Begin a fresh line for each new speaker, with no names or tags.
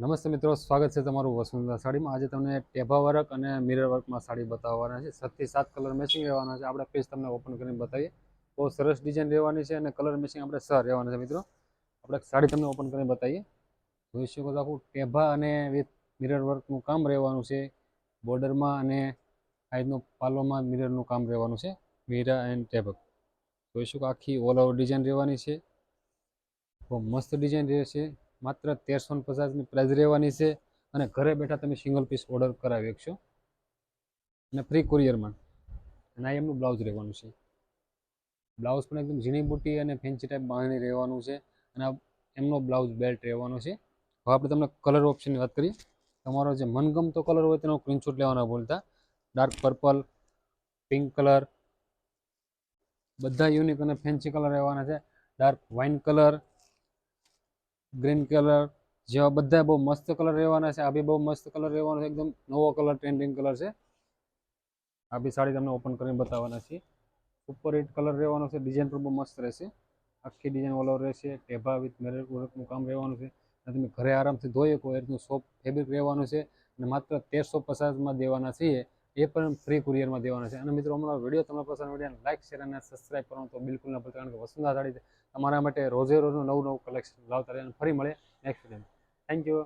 નમસ્તે મિત્રો, સ્વાગત છે તમારું વસુંધરા સાડીમાં. આજે તમને ટેભા વર્ક અને મિરર વર્કમાં સાડી બતાવવાના છે. સાતથી સાત કલર મેચિંગ રહેવાના છે. આપણે પેજ તમને ઓપન કરીને બતાવીએ. બહુ સરસ ડિઝાઇન રહેવાની છે અને કલર મેચિંગ આપણે સર રહેવાના છે મિત્રો. આપણે સાડી તમને ઓપન કરીને બતાવીએ. જોઈ શકો છો આખું ટેભા અને વિથ મિરર વર્કનું કામ રહેવાનું છે. બોર્ડરમાં અને સાઈડનું પાલોમાં મિરરનું કામ રહેવાનું છે. મીરા એન્ડ ટેબક જોઈ શકો આખી ઓલ ઓવર ડિઝાઇન રહેવાની છે. બહુ મસ્ત ડિઝાઇન રહે છે. માત્ર તેરસો ને પચાસની પ્રાઇસ રહેવાની છે. અને ઘરે બેઠા તમે સિંગલ પીસ ઓર્ડર કરાવી શકશો. અને ફ્રી કુરિયરમાં અને આ એમનું બ્લાઉઝ રહેવાનું છે. બ્લાઉઝ પણ એકદમ ઝીણી બુટી અને ફેન્સી ટાઈપ બાંધણી રહેવાનું છે. અને એમનો બ્લાઉઝ બેલ્ટ રહેવાનો છે. હવે આપણે તમને કલર ઓપ્શનની વાત કરીએ. તમારો જે મનગમતો કલર હોય તેનો સ્ક્રીનશોટ લેવાના ભૂલતા. ડાર્ક પર્પલ પિંક કલર બધા યુનિક અને ફેન્સી કલર રહેવાના છે. Dark wine colour green colour, જેવા બધા બહુ મસ્ત કલર રહેવાના છે. આ બી બહુ મસ્ત કલર રહેવાનો છે. એકદમ નવો કલર ટ્રેન્ડિંગ કલર છે. આ બી સાડી તમને ઓપન કરીને બતાવવાના છીએ. સુપર હિટ કલર રહેવાનો છે. ડિઝાઇન પણ બહુ મસ્ત રહેશે. આખી ડિઝાઇન ઓલ ઓવર રહેશે. ટેભા વિથ મેરેજ વર્કનું કામ રહેવાનું છે. અને તમે ઘરે આરામથી ધોઈ શકો એ રીતનું સોફ્ટ ફેબ્રિક રહેવાનું છે. અને માત્ર તેરસો પચાસમાં દેવાના છીએ. એ પણ ફ્રી કુરિયરમાં દેવાના છે. અને મિત્રો, અમારો વીડિયો તમારા પસંદ વીડિયો લાઇક શેર અને સબસ્ક્રાઈબ કરવાનું તો બિલકુલ ના ભૂલતા. કારણ કે વસુંધરા સાડી છે તમારા માટે રોજે રોજનું નવું નવું કલેક્શન લાવતા રહે અને ફરી મળે નેક્સ્ટ ટાઈમ થેન્ક યુ